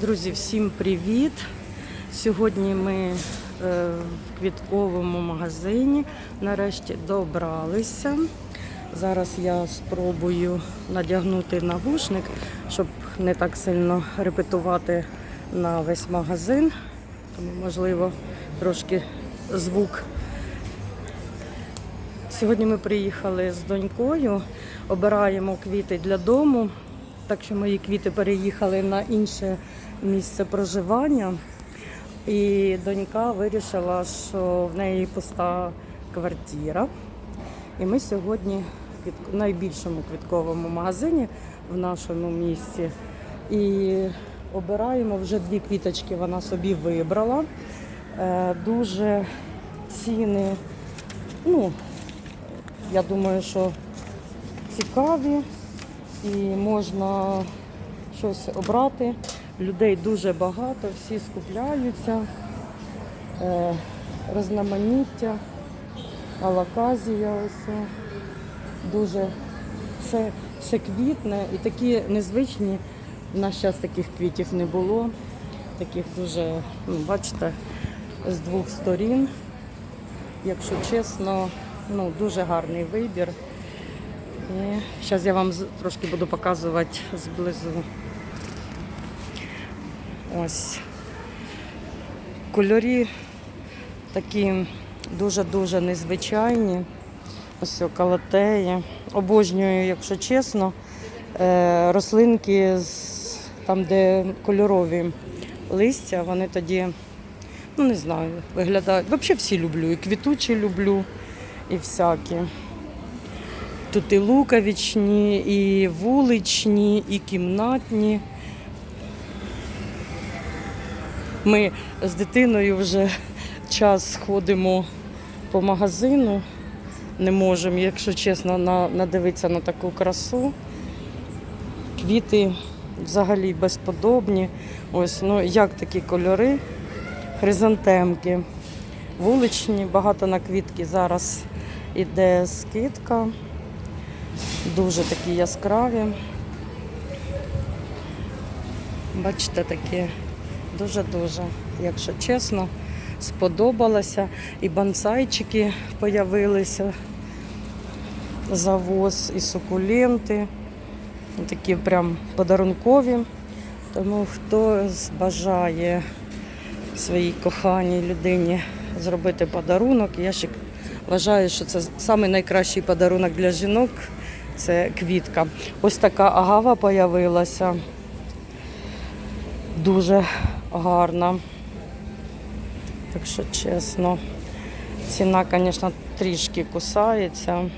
Друзі, всім привіт! Сьогодні ми е, в квітковому магазині нарешті добралися. Зараз я спробую надягнути навушник, щоб не так сильно репетувати на весь магазин. Тому, можливо, трошки звук Сьогодні ми приїхали з донькою, обираємо квіти для дому, так що мої квіти переїхали на інше місце проживання. І донька вирішила, що в неї пуста квартира. І ми сьогодні в найбільшому квітковому магазині в нашому місті. І обираємо вже дві квіточки, вона собі вибрала. Е, Дуже ціни, ну, я думаю, що цікаві і можна щось обрати. Людей дуже багато, всі скупляються, е, розноманіття, алаказія ось. Дуже все, все квітне і такі незвичні. В наш час таких квітів не було. Таких дуже, ну, бачите, з двох сторін. Якщо чесно, ну, дуже гарний вибір. Зараз я вам трошки буду показувати зблизу. Ось. Кольорі такі дуже-дуже незвичайні. Ось калатеї. Обожнюю, якщо чесно, е, рослинки там, де кольорові листя, вони тоді, ну не знаю, виглядають. Взагалі всі люблю. І квітучі люблю, і всякі. Тут і луковичні, і вуличні, і кімнатні. Ми з дитиною вже час ходимо по магазину. Не можемо, якщо чесно, на, надивитися на таку красу. Квіти взагалі безподобні. Ось, ну як такі кольори, хризантемки, вуличні, багато на квітки. Зараз іде скидка. Дуже такі яскраві. Бачите, такі дуже-дуже, якщо чесно, сподобалося. І бонсайчики появилися. Завоз і сукуленти. Такі прям подарункові. Тому хто бажає своїй коханій людині зробити подарунок, я ще вважаю, що це найкращий подарунок для жінок це квітка. Ось така агава появилася. Дуже гарна. Так що чесно. Ціна, звісно, трішки кусається.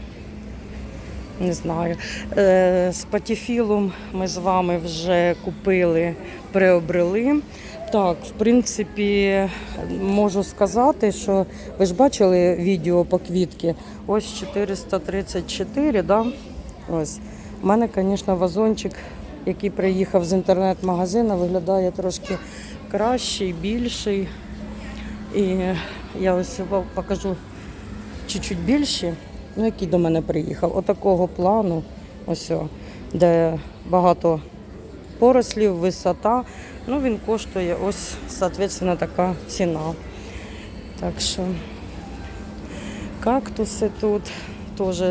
Не знаю. Е, З патіфілом ми з вами вже купили, приобрели. Так, в принципі, можу сказати, що ви ж бачили відео по квітки. Ось 434, да? Ось. У мене, звісно, вазончик, який приїхав з інтернет-магазину, виглядає трошки кращий, більший. І я ось покажу чуть-чуть більші, ну, який до мене приїхав. Отакого плану, ось, де багато порослів, висота. Ну, він коштує ось, соответственно, така ціна. Так що кактуси тут теж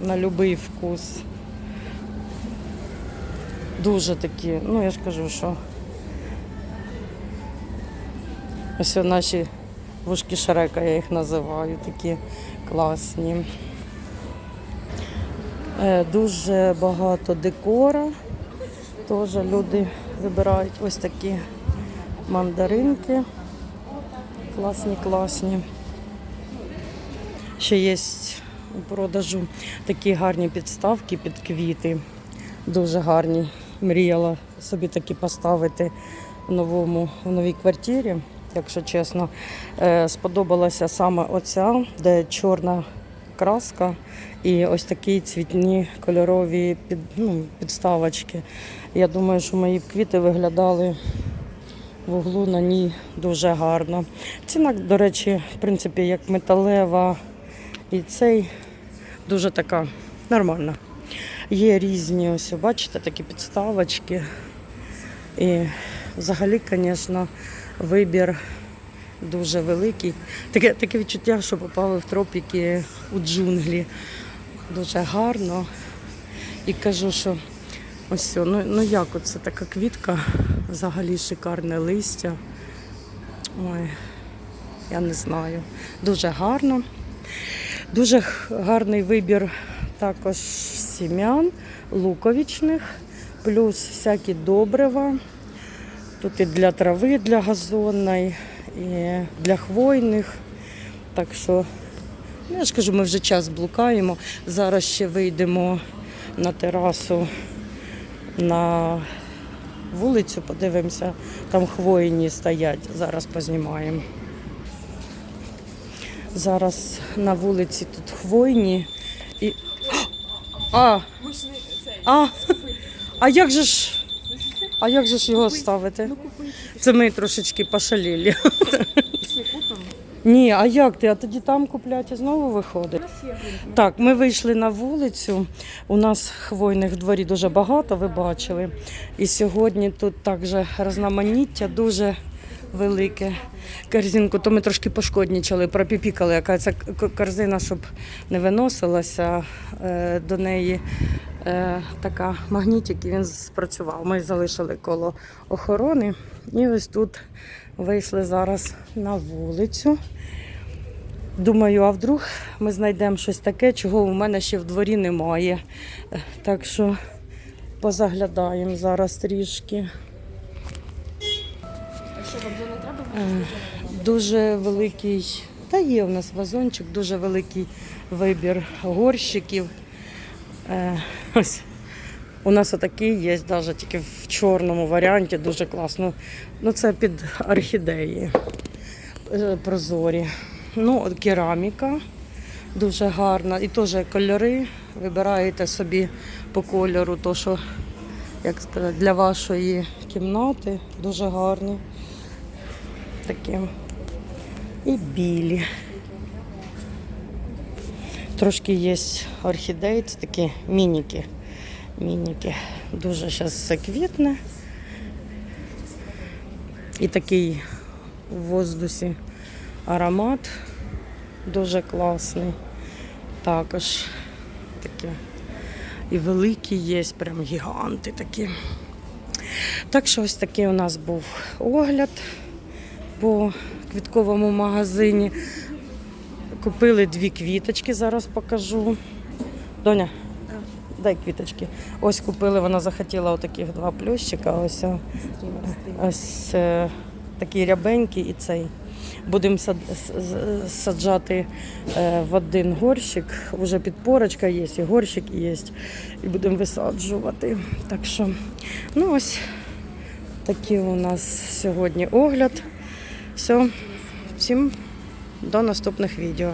на будь-який вкус. Дуже такі, ну я ж кажу, що ось наші вушки шрека, я їх називаю, такі класні. Е, Дуже багато декора. Теж люди вибирають ось такі мандаринки. Класні, класні. Ще є у продажу такі гарні підставки під квіти. Дуже гарні. Мріяла собі такі поставити в новому в новій квартирі. Якщо чесно, Е, сподобалася саме оця, де чорна краска і ось такі цвітні кольорові під, ну, підставочки. Я думаю, що мої квіти виглядали в углу на ній дуже гарно. Ціна, до речі, в принципі, як металева і цей дуже така нормальна. Є різні, ось, бачите, такі підставочки. І взагалі, звісно, вибір дуже великий. Таке, таке відчуття, що попали в тропіки у джунглі. Дуже гарно. І кажу, що ось, ну, ну як оце така квітка, взагалі шикарне листя. Ой, я не знаю. Дуже гарно. Дуже гарний вибір також сім'ян луковичних, плюс всякі добрива. Тут і для трави, для газонної, і для хвойних. Так що, ну, я ж кажу, ми вже час блукаємо. Зараз ще вийдемо на терасу на вулицю, подивимося, там хвойні стоять, зараз познімаємо. Зараз на вулиці тут хвойні і. А! А! А як же ж? А як же ж його ставити? Це ми трошечки пошалілі. Ні, а як ти? А тоді там купляти знову виходить? Так, ми вийшли на вулицю. У нас хвойних дворі дуже багато, ви бачили. І сьогодні тут також розноманіття дуже велике. Корзинку, то ми трошки пошкоднічали, пропіпікали, яка це корзина, щоб не виносилася е, до неї. Е, така магнітик, і він спрацював. Ми залишили коло охорони. І ось тут вийшли зараз на вулицю. Думаю, а вдруг ми знайдемо щось таке, чого у мене ще в дворі немає. Е, Так що позаглядаємо зараз трішки. Дуже великий, та є у нас вазончик, дуже великий вибір горщиків. Е, Ось. У нас отакий є, навіть тільки в чорному варіанті, дуже класно. Ну, це під орхідеї е, прозорі. Ну, от кераміка дуже гарна. І теж кольори. Вибираєте собі по кольору, то що, як сказати, для вашої кімнати дуже гарні. Такі. І білі. Трошки є орхідеї, це такі мініки. Мініки. Дуже зараз все квітне. І такий в воздусі аромат дуже класний. Також такі. І великі є, прям гіганти такі. Так що ось такий у нас був огляд по квітковому магазині. Купили дві квіточки, зараз покажу. Доня, дай квіточки. Ось купили, вона захотіла отаких два плющика. Ось, ось е, такий рябенький і цей. Будемо сад- саджати е, в один горщик. Уже підпорочка є, і горщик є. І будемо висаджувати. Так що, ну ось такий у нас сьогодні огляд. Все, всім до наступних відео.